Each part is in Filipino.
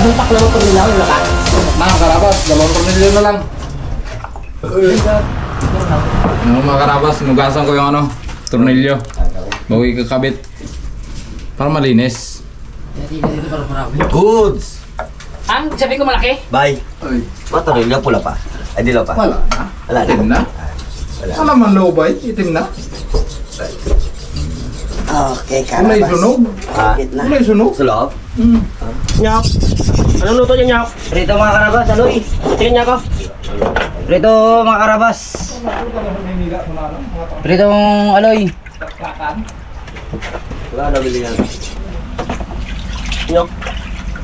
Anong paklaw ko nila? Wala ka? Mga karabas, dalawang tornilyo na lang. Ano mga karabas, nugasan ko yung ano, tornilyo. Bago ikakabit. Para malinis. Goods! Ang sabi ko malaki? Bye. Ay, Matorilyo, pula pa. Ay, dilaw pa. wala na. Wala na. Itim na. Wala. Wala man low ba? Itim na. Okay, Kulay sunog. Kulay sunog. sa loob? Hmm. Nyok. Anong luto niya, Nyok? Rito mga karabas, aloy. Tingnan niya ako. Rito mga karabas. Rito aloy. Wala na bili yan. Nyok.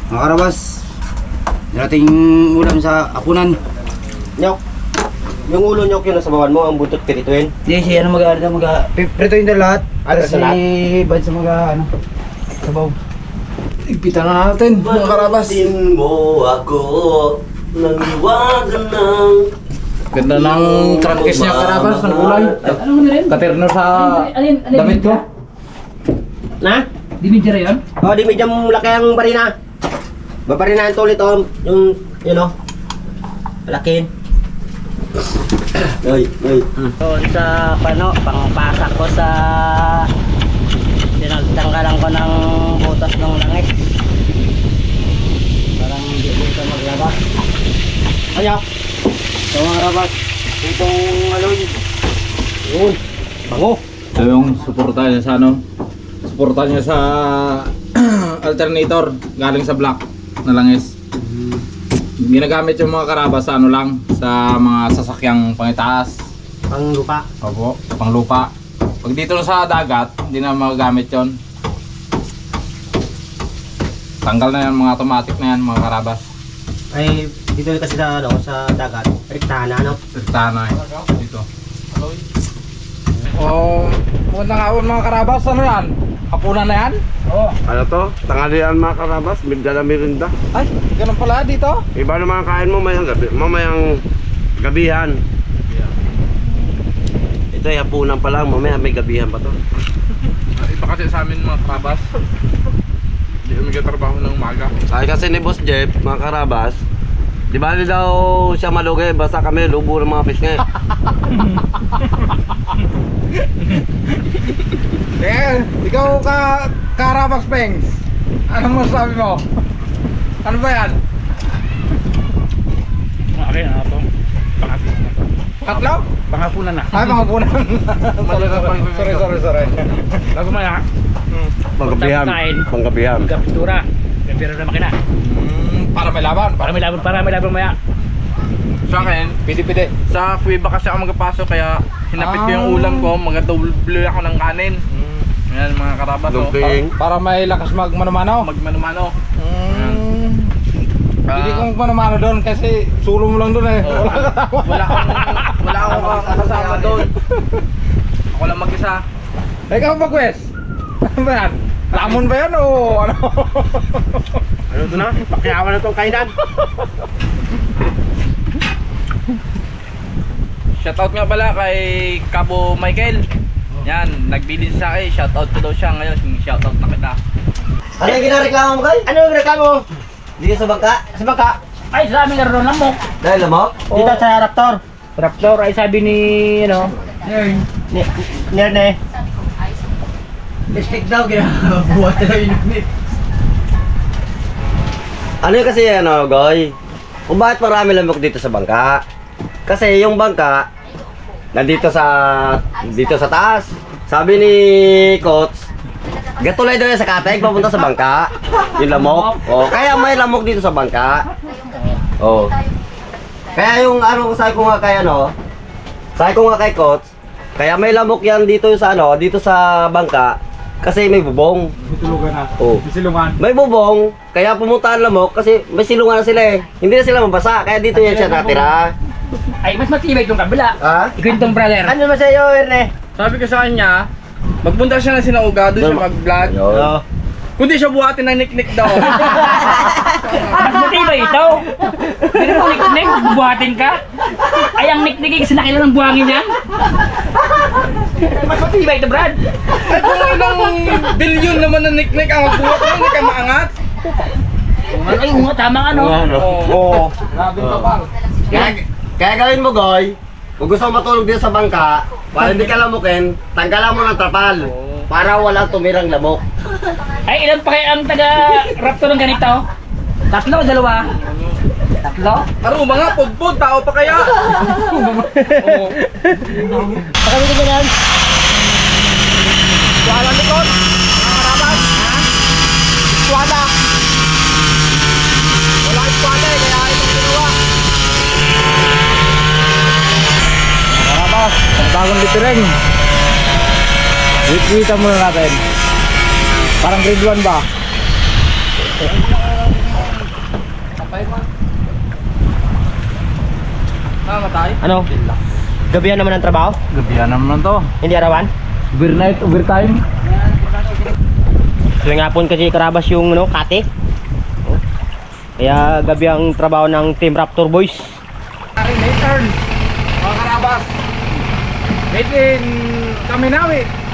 Mga karabas. Darating ulam sa apunan. Nyok, yung ulo nyok yun nasa bawan mo, ang buntot pirituin. Hindi siya ano mag ano mag Prito yung lahat. Ano sa lahat? bad sa mga ano. Sabaw. Ipitan na natin, mga karabas. Din mo ako ng iwagan ng Ganda ng trangkis niya karabas, ng kulay. Ano mo na rin? Katerno sa Alin, alin? damit ko. Na? Dinidya yun? O, di medyo laki ang barina. Babarina ang tulit o, yung, yun o. Malakin. Ay, ay. Doon sa pano, pangpasak ko sa tinagtanggalan ko ng butas ng langit. Parang hindi dito maglabas. Anyok. So mga rabas, itong aloy. Yun. Bango. Ito yung suporta niya sa ano. Suporta niya sa alternator galing sa black na langis. Ginagamit yung mga karabas sa ano lang sa mga sasakyang pangitaas. Pang lupa. Opo, pang lupa. Pag dito sa dagat, hindi na magagamit yon. Tanggal na yan mga automatic na yan mga karabas. Ay, dito kasi sa, ano, sa dagat. Riktahan na, ano. Riktahan na eh. Dito. Oh, magandang hapon mga karabas. Ano yan? Hapunan na yan? Oo. Ano to? Tanghalian mga karabas, bigla merinda. Ay, ganun pala dito. Iba naman ang kain mo mamayang gabi, mamayang gabihan. Ito ay hapunan pa lang, mamaya may gabihan pa to. Iba kasi sa amin mga karabas. Hindi kami katrabaho ng umaga. Sabi kasi ni Boss Jeff, mga karabas, di ba daw siya malugay, basta kami lubo ng mga fish ngayon. Eh, ikaw ka karabas pengs. Ano masasabi mo? Ano ba yan? Okay, ano to? Katlo? Pangapunan na. Ay, mga punan. sorry, sorry, sorry, sorry. Bago maya, Panggabihan. Pagkain. Panggabihan. kaptura. Pero na makina. Mm, para may laban. Para may laban, para may laban maya. Sa akin, Pidi-pidi. sa kuweba kasi ako magpasok kaya hinapit ko yung Ah. ulam ko, mag-double ako ng kanin. Ayan mga karabat oh. Lumping. Para may lakas magmano-mano. Magmano-mano. Mm. Ah. Hindi ko magmano-mano doon kasi sulo mo lang doon eh. Oo. wala akong wala akong kasama doon. Ako lang mag-isa. Ikaw ba, Quest? Ano ba yan? Lamon ba yan o ano? Ano to na? Pakiawan na tong kainan. Shoutout nga pala kay Cabo Michael. Yan, nagbilin sa akin, shoutout ko daw siya ngayon, shoutout na kita. Ano yung ginareklamo mo, Kay? Ano yung reklamo? Dito sa bangka? Sa bangka? Ay, sa amin naroon lamok. Dahil lamok? Dito sa Raptor. Raptor ay sabi ni, ano, Ni, Nerne. Lipstick daw, ginabuhat na yung unit. Ano yung kasi ano, Goy? Kung bakit marami lamok dito sa bangka? Kasi yung bangka, nandito sa, dito sa taas. Sabi ni Coach, gatulay daw yan sa kateg, papunta sa bangka. Yung lamok. Oh, kaya may lamok dito sa bangka. Oh. Kaya yung ano, sabi ko nga kay ano, sabi ko nga kay Coach, kaya may lamok yan dito sa ano, dito sa bangka, kasi may bubong. Tulugan na. Oh. Silungan. May bubong, kaya pumunta ang lamok kasi may silungan na sila eh. Hindi na sila mabasa, kaya dito yan siya natira. Ay, mas matibay itong kabila. Ha? Kwentong brother. Ano naman sa'yo, Erne? Sabi ko sa kanya, magpunta siya na sinauga doon siya mag-vlog. Oo. Kundi siya buhatin ng niknik daw. Mas matibay ito. Hindi mo niknik, bubuhatin ka. Ay, ang niknik kasi nakilala ng buhangin yan. Mas matibay ito, Brad. Ay kung ilang bilyon naman na niknik ang magbuhat mo, hindi ka maangat. Ay, nga, tama ka, no? Ano? Oo. Grabe to pal. Kaya, kaya gawin mo, Goy, kung gusto mo matulog dito sa bangka, para hindi ka lamukin, tanggalan mo ng trapal. Para walang tumirang lamok. Ay, ilan pa kayo ang taga-raptor ng ganito? Tatlo dalawa? Tatlo? Ano mga pudpud, tao pa kaya? Oo. Pakawin ko yan. Wala likod. Mga karabas. Wala. Wala eskwala eh, kaya itong ginawa. Karabas, ang bagong litiring. Wait-waitan muna natin. Parang grade 1 ba? Namatay. Ano? Gabihan naman ang trabaho? Gabihan naman to. Hindi arawan? Overnight, overtime. Tuwing hapon kasi karabas yung ano, kate. Kaya gabi ang trabaho ng Team Raptor Boys. Return. Mga karabas. In Kaminawi.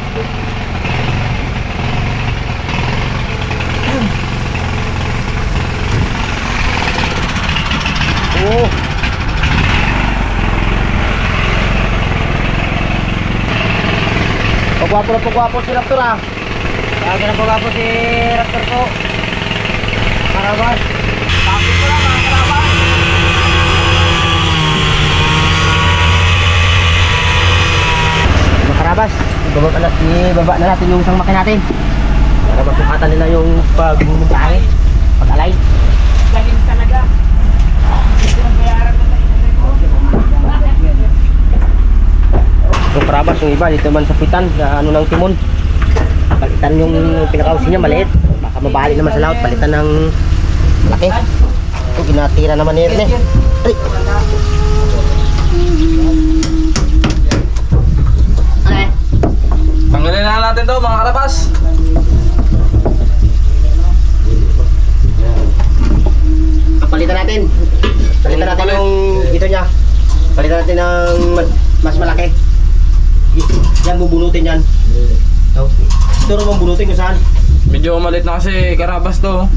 Pagwapo na pagwapo si Raptor ah. Lagi na pagwapo si Raptor ko. Karabas. Tapos ko lang mga karabas. Mga karabas, ibaba na, ibaba na natin yung isang makin natin. Para masukatan nila yung pagmumutahe, pag-alay. Galing talaga. Yung karabas, yung iba, dito man sa pitan, sa ano ng timon. Palitan yung pinakausin niya, maliit. Baka mabali naman sa laot, palitan ng malaki. Ito, ginatira naman ni Erne. Ay! Tanggalin na natin to mga karabas. Palitan natin. Palitan natin yung ito niya. Palitan natin ng ma- mas malaki. Yan, bubunutin yan. Ito. Ito naman bunutin kung saan. Medyo malit na kasi karabas to.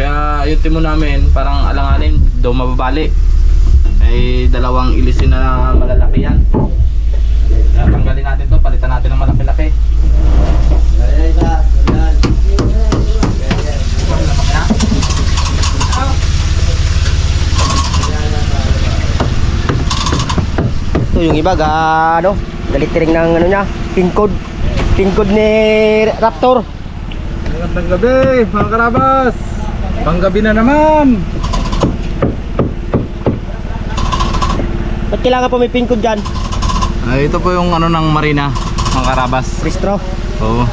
Kaya yung timo namin parang alanganin daw mababali. Ay dalawang ilisin na malalaki yan. Kaya tanggalin natin to, palitan natin ng malaki-laki. Ito yung iba, ga, ano, galitiring ng ano niya, pin code. Pin code ni Raptor. Magandang gabi, mga karabas. Panggabi na naman. Ba't kailangan pa may pin code dyan? Ay, ito po yung ano ng marina, mga karabas. Restro. Oo.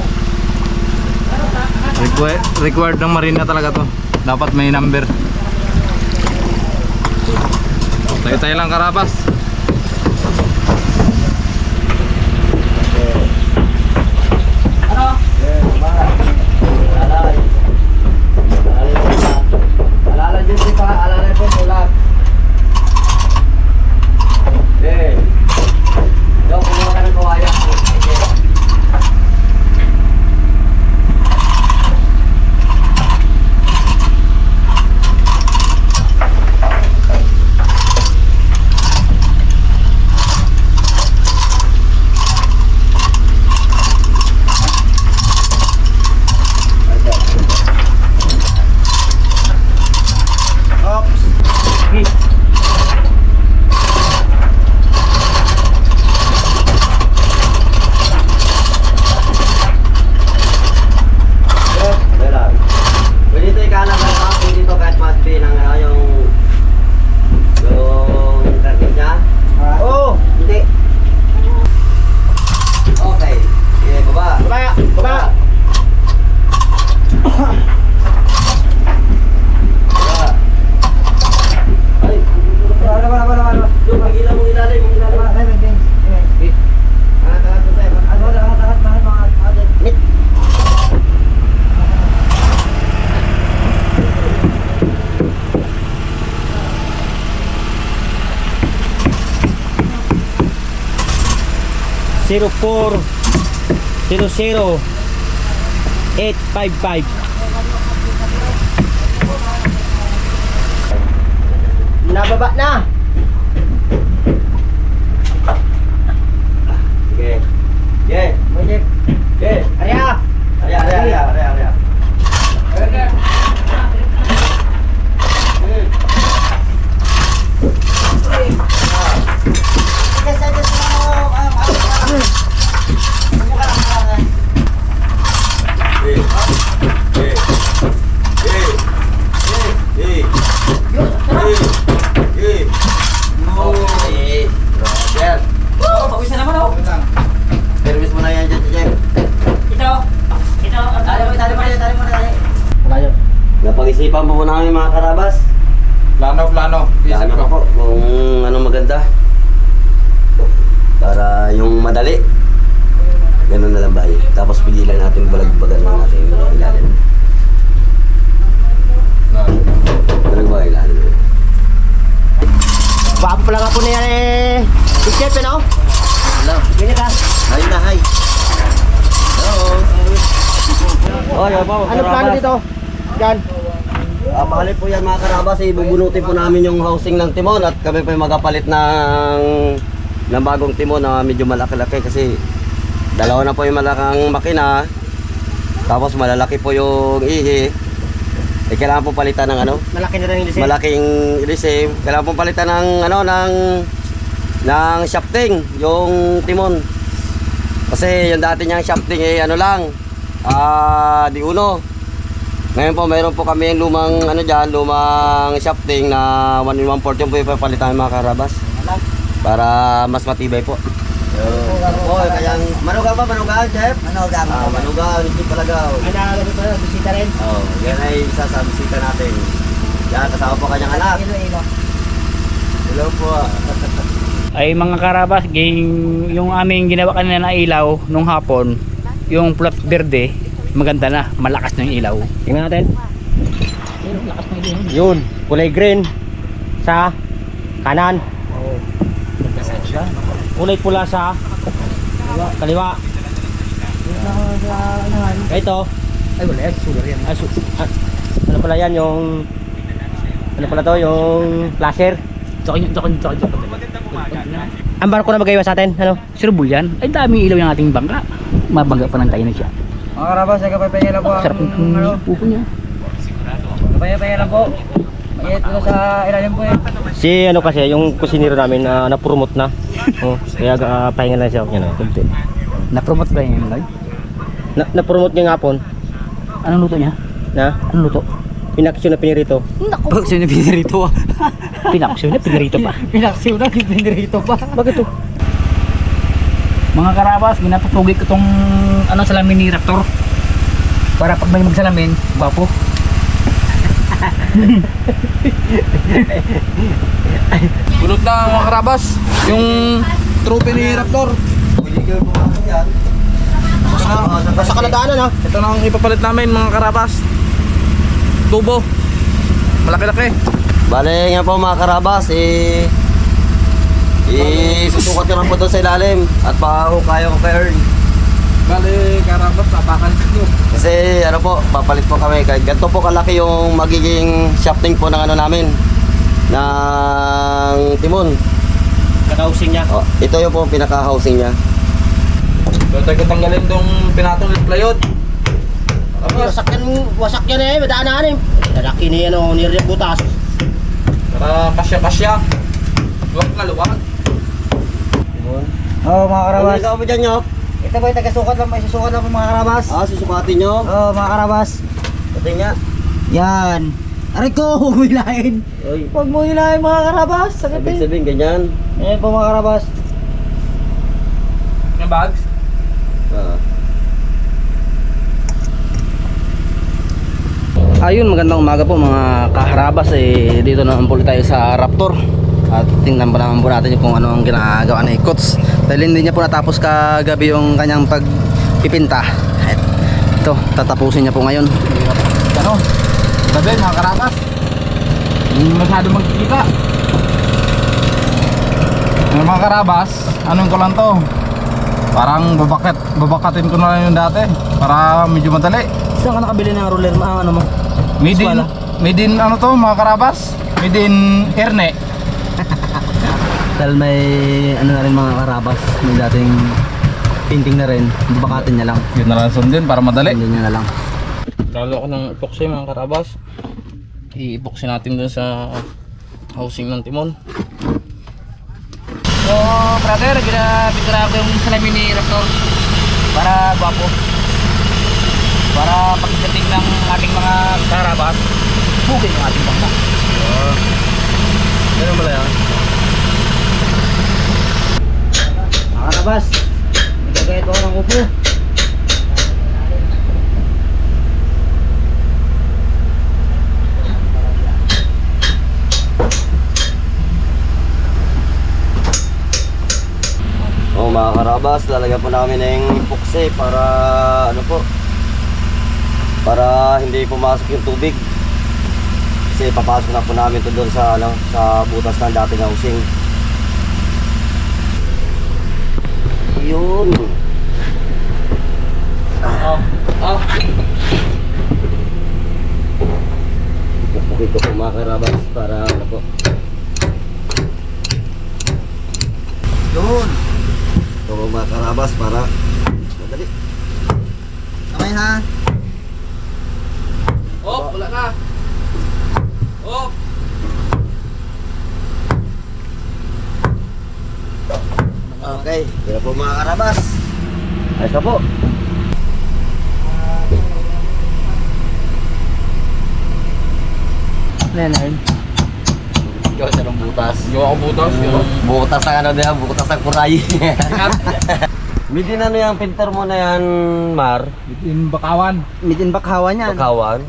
Required, required ng marina talaga to. Dapat may number. Tayo-tayo lang karabas. 04 00 855 Nababa na! Oh, yan po. Ano plano dito? Yan. Ah, bali po yan mga karabas, eh, bubunutin po namin yung housing ng timon at kami po magapalit ng, ng bagong timon na medyo malaki-laki kasi dalawa na po yung malakang makina tapos malalaki po yung ihi eh kailangan po palitan ng ano Malaki na rin yung lisensya. malaking resim kailangan po palitan ng ano ng ng shafting yung timon kasi yung dati niyang shafting eh ano lang ah di uno ngayon po mayroon po kami yung lumang ano diyan lumang shafting na 1 in 1 port yung po yung papalitan ng mga karabas para mas matibay po Oh, kaya manugang ba manugang chef? Manugang. Ah, manugang, hindi palagaw. Ano, ano bisita rin. Oh, yan ay isa sa bisita natin. Yan, kasama po kanyang anak. Ilo-ilo. Hello po. Ay mga karabas, yung aming ginawa kanina na ilaw nung hapon, yung plot verde, maganda na, malakas na yung ilaw. Tingnan natin. Yun, kulay green sa kanan. Kulay pula sa kaliwa. Ito. Ay, wala yan. Sugar yan. Ah, su- ah, ano pala yan yung ano pala to yung flasher. Tsaka yun, tsaka yun, tsaka yun. Ang barko na magaywa sa atin, ano? Surbol yan. Ay, daming ilaw yung ating bangka. Mabangga pa ng tayo na siya. Mga karabas, ay kapay lang po Sarap ng pupo niya. Kapay lang po. Dito sa ilalim po eh. Si ano kasi yung kusinero namin na na-promote na. oh, kaya uh, pahinga lang siya yan, kunti. Na-promote ba yun, Lloyd? Na, na-promote niya nga po Anong luto niya? na Anong luto? pinaksyon na pinirito. Pinaksyon na pinirito ah. Pinaksyon na pinirito pa. Pinaksyon na pinirito pa. Bakit to? Mga karabas, ginapapugay ko tong ano salamin ni Raptor. Para pag may magsalamin, gwapo. Bunot na mga karabas. Yung trophy ni Raptor. Sa kaladaanan ha. Ito na ang ipapalit namin mga karabas. Tubo. Malaki-laki. Bale nga po mga karabas, eh, isusukat ko lang po doon sa ilalim at pakahukaya ko kay Earl. Bale, karabas, tapakan nyo. Kasi ano po, papalit po kami. Kahit ganito po kalaki yung magiging shafting po ng ano namin ng timon. Kakausing niya. Oh, ito yung po pinaka-housing niya. So, tayo tanggalin tong pinatong plywood. Tapos, Wasak yan, wasak yan eh, madaanan eh. Lalaki ni ano, ni Butas. Para kasya-kasya. Luwag na luwag. Oo mga Ano ikaw po dyan nyo? Ito ba yung taga-sukat lang, may susukat lang po mga karabas. Ah, susukatin nyo. Oo mga karabas. Pati nga. Yan. Aray ko, humilahin. Huwag mo hilahin mga karabas. Sakit ibig eh. sabihin ganyan. Ayan po mga karabas. Yung bags. Ayun, magandang umaga po mga kaharabas eh, dito naman po tayo sa Raptor at tingnan po naman po natin kung ano ang ginagawa ni Kots dahil hindi niya po natapos kagabi yung kanyang pagpipinta ito, tatapusin niya po ngayon Ano? Gabi mga karabas. Hindi masyado magkikita. Yung mga karabas, anong ko lang to? Parang babakat, babakatin ko na lang yung dati para medyo madali. Saan ka nakabili ng roller ma ano mo? Made in, Wala. made in ano to mga karabas? Within Erne. Dahil may ano na rin mga karabas, may dating painting na rin, bakatin niya lang. Yun na lang sundin para madali. Hindi niya na lang. Lalo ko ng epoxy mga karabas. I-epoxy natin dun sa housing ng timon. So, brother, ginabitara ko yung salamin ni Raptor para gwapo. Para pagdating ng ating mga karabas, bugay yung ating bangka. Ganun pala yan. Mga karabas, nagagayat ako ng upo. Oh, mga karabas, lalagyan po namin ng epoxy para ano po para hindi pumasok yung tubig. Kasi papasok na po namin to doon sa ano sa butas ng dating housing. Yun. Oh, oh. Ipupukit ko po mga karabas para ano po. Yun. Ito mga karabas para madali. Okay ha? Oh, wala na. Oh. Okay, kaya po mga karabas. Ayos na po. Leonard. Ikaw sa ng butas. Gawa ko butas. Yung Butas ang ano diyan, butas ang kuray. Midin ano yung pinter mo na yan, Mar? Within Bakawan. Mitin Bakhawan yan. Pagkawan.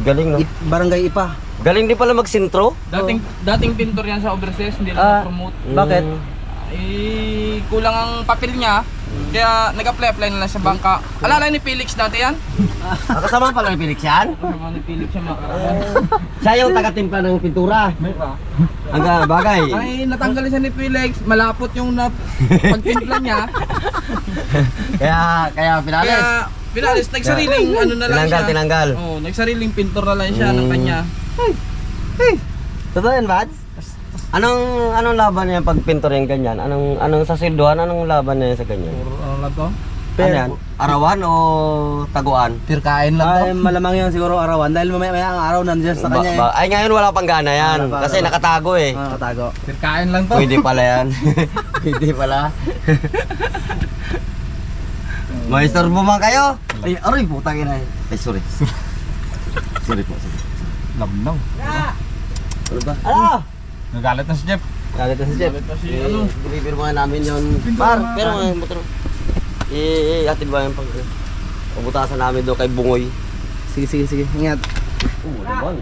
Galing no? I- barangay Ipa. Galing din pala magsintro. dating dating pintor yan sa overseas, hindi Ah. na promote. Bakit? Eh, kulang ang papel niya. Kaya nag-apply-apply na lang sa bangka. Alala ni Felix dati yan? Ah, kasama pala ni Felix yan. Kasama ni Felix siya karabas. Siya yung taga-timpla ng pintura. Ang ga- bagay. Ay, natanggal siya ni Felix. Malapot yung na pagtimpla niya. Kaya, kaya pinalis. Kaya, pinalis, nagsariling ano na lang Tinanggal, siya. tinanggal. Oo, nagsariling pintor na lang siya ng Mm. kanya. Totoo yan, Bads? Anong anong laban niya pag pintor yung ganyan? Anong anong sa silduhan anong laban niya sa ganyan? Ano lang to? Ano yan? Arawan o taguan? Pirkain lang to. Ay, malamang yan siguro arawan dahil mamaya maya ang araw nandiyan sa Ba- kanya eh. ba- ay ngayon wala pang gana yan Wala pa, kasi wala nakatago eh. Ah, katago. Pirkain lang to. Pwede pala yan. Pwede pala. Maestor mo man kayo? Ay, aray, putang ina. Ay, sorry. sorry po. Sorry. Lamnaw. Ano ba? Ano? Nagalit na si Jeff. Galit na si Jeff. Kasi Eh, ano, Bibir mo nga namin yun. Par, pero nga yung motor. Eh, eh, atid ba yung pag... Pabutasan namin doon kay Bungoy. Sige, sige, sige. Ingat. Oo, naman.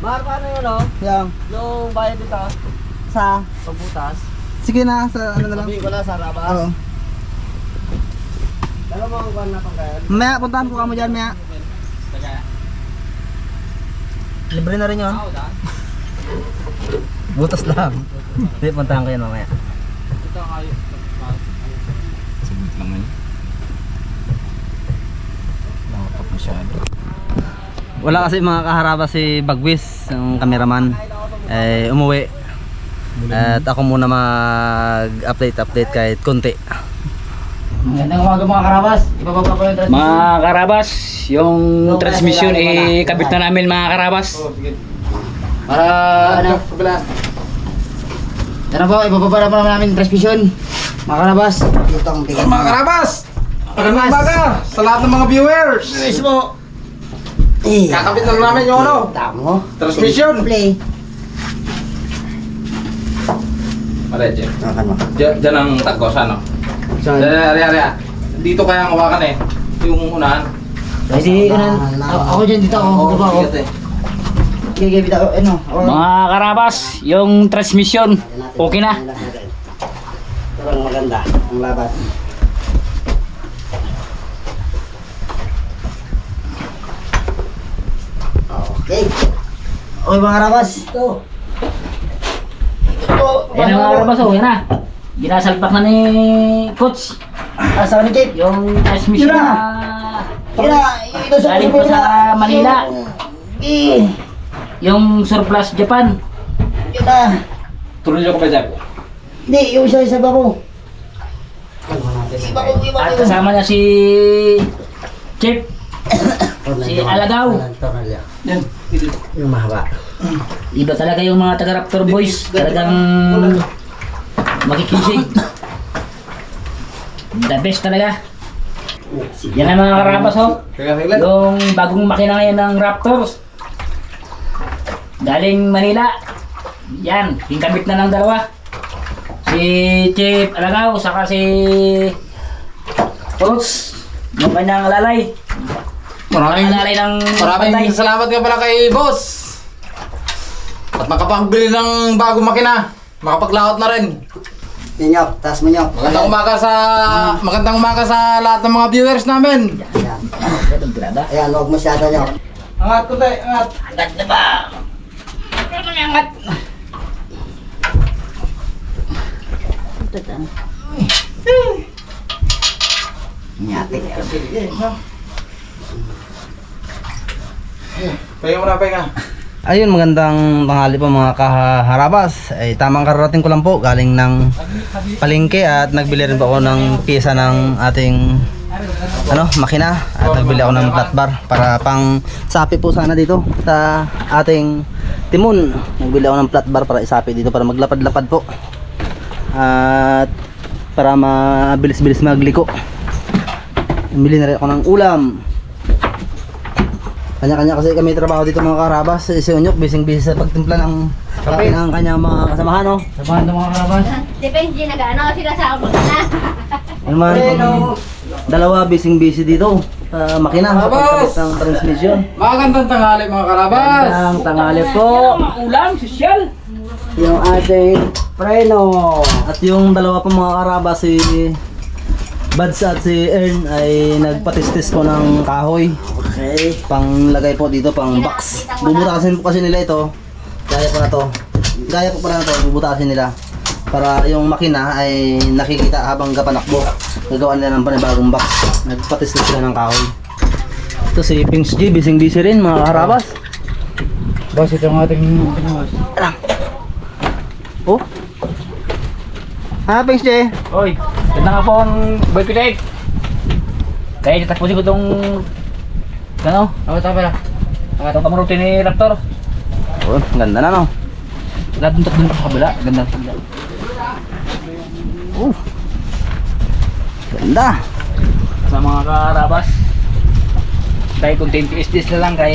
Mar, paano yun, no? Yang. Nung bayad dito, Sa? pagbutas, Sige na, sa ano na lang. sabihin ko na sa Oo. rabas. Dalawang buwan na pang kaya. Maya, puntahan ko ka mo dyan, Maya. Libre na rin yun. Butas lang. Hindi, puntahan ko yan mamaya. Sabit lang yun. Nakapap masyado. Wala kasi mga kaharaba si Bagwis, yung cameraman. Eh, umuwi. At ako muna mag-update-update kahit konti. Magandang umaga mga karabas. Ibababa ko yung transmission. Mga karabas, yung transmission eh kabit na namin mga karabas. Para ano? Ano po, ibababa na po namin yung transmission. Mga karabas. Ito ang tingin. Mga karabas! Magandang umaga sa lahat ng mga viewers! Mismo! Kakabit na namin yung ano, Tamo. transmission! Play. Pare, Jeff. Makan mo. Diyan, diyan ang tagos, ano? Saan? Diyan, ari, ari, ah. Dito kaya ang hawakan eh. Yung unahan. Kasi ano, ako ako dyan dito ako. Dito ako. bigat eh. Sige, bitaw. Ano? Ako. Mga karabas, yung transmission, okay na. Ito ang maganda. Ang labas. Okay. Okay mga karabas. Ito. Ito. Yan ang mga karabas, oh, yan na. Ginasalpak na ni Coach. Asa ni Kate? Yung transmission Yun na. na ito sa galing pa sa Manila. Eh. Yung surplus Japan. Yun na. Tuloy ko pa dyan. Hindi, yung isa-isa ba ko? Iba ko, iba At kasama na si Chip. Si Alagaw. Yan. Yung mahaba. Iba talaga yung mga taga Raptor Boys. Talagang makikisig. The best talaga. Yan ang mga karabas ho. Yung bagong makina ngayon ng Raptors. Galing Manila. Yan, pingkabit na ng dalawa. Si Chip Alagaw, saka si Roots. Yung kanyang lalay. Maraming, lalay ng maraming patay. salamat nga pala kay boss. At makapagbili ng bagong makina. Makapaglaot na rin. Ninyok, taas mo nyok. Magandang umaga sa magandang umaga sa lahat ng mga viewers namin. Ayan. Ayan, huwag masyado nyok. Angat ko tayo, angat. Agad na ba? Ano yung angat? Nyate. Pahinga muna, pahinga. Ayun, magandang tanghali po mga kaharabas. Ay, tamang kararating ko lang po galing ng palengke at nagbili rin po ako ng pyesa ng ating ano, makina at nagbili ako ng flat bar para pang sapi po sana dito sa ating timon. Nagbili ako ng flat bar para isapi dito para maglapad-lapad po. At para mabilis-bilis magliko. Bili na rin ako ng ulam. Kanya-kanya kasi kami trabaho dito mga karabas. Si Unyok, bising-busy sa pagtimpla ng kape ng kanyang mga kasamahan, no? Samahan ng mga karabas. Depende na gaano sila sa ako na. Ano man, dalawa bising-busy dito sa makina sa pagkabit ng transmission. Magandang tanghali mga karabas. Ang tangali po, Ulam, sosyal. Yung ating preno. At yung dalawa po mga karabas, si Bads at si Ern ay nagpatistis ko ng kahoy. Okay. Panglagay po dito, pang box. Bubutasin po kasi nila ito. Gaya po na to. Gaya po pala na to, bubutasin nila. Para yung makina ay nakikita habang kapanakbo. Gagawa nila ng panibagong box. Nagpatistis sila ng kahoy. Ito si Pings G, bising busy rin mga karabas. Boss, ito ang ating Oh. Ha, Pings G? Oy, ganda nga po ang boy pinig. Kaya tapusin ko itong ano? Ano ito pala? Ang atong kamaruti ni Raptor. Oh, ganda na no. Lahat dun dun sa kabila. Ganda sa kabila. Oh. Ganda. Sa mga karabas. Dahil kung 10 PSDs na lang kay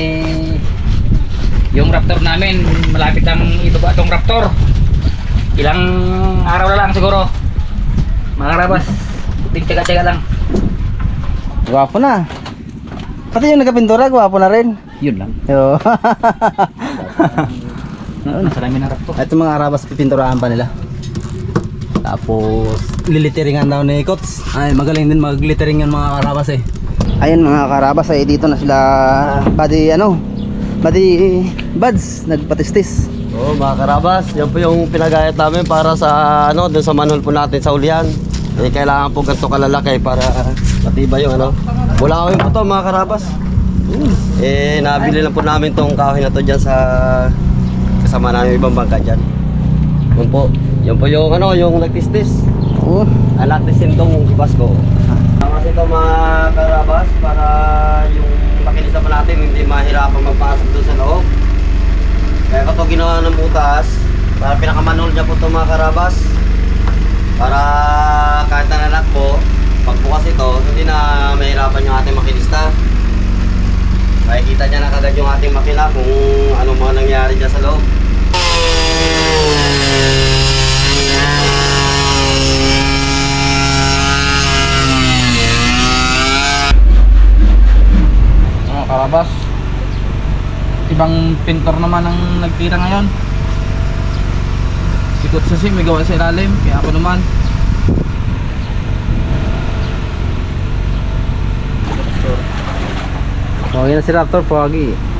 yung Raptor namin, malapit ang ibaba itong Raptor. Ilang araw na lang siguro. Mga karabas. Tigtyaga-tyaga lang. Gwapo na. Pati yung nagapintura, gwapo na rin. Yun lang. Oo, nasa lamin ng Raptor. Ito mga arabas pipinturahan pa nila. Tapos liliteringan daw ni Kots. Ay magaling din maglittering yung mga karabas eh. Ayun mga karabas ay dito na sila body ano body buds nagpatistis. Oo, mga karabas, yan po yung pinagayat namin para sa ano, dun sa manhole po natin sa ulian. Eh, kailangan po ganito kalalaki para matibay yung ano. Bulawin po to mga karabas. Eh, nabili lang po namin tong kahoy na to dyan sa kasama namin ibang bangka dyan. Yun po, yun po yung ano, yung nagtistis. Oh, Anak ni Sintong Basco. Kasi ito mga karabas para yung makinisa pa natin hindi mahirapan magpasok doon sa loob. Kaya ko ito ginawa ng butas para pinakamanol niya po ito mga karabas. Para kahit na nanak po, pagbukas ito, hindi na mahirapan yung ating makinista. Makikita niya na kagad yung ating makina kung ano mga nangyari dyan sa loob. Mga karabas. Ibang pintor naman ang nagtira ngayon. Sikot sa sim, may gawa sa ilalim. Kaya ako naman. okay na si Raptor Pogi.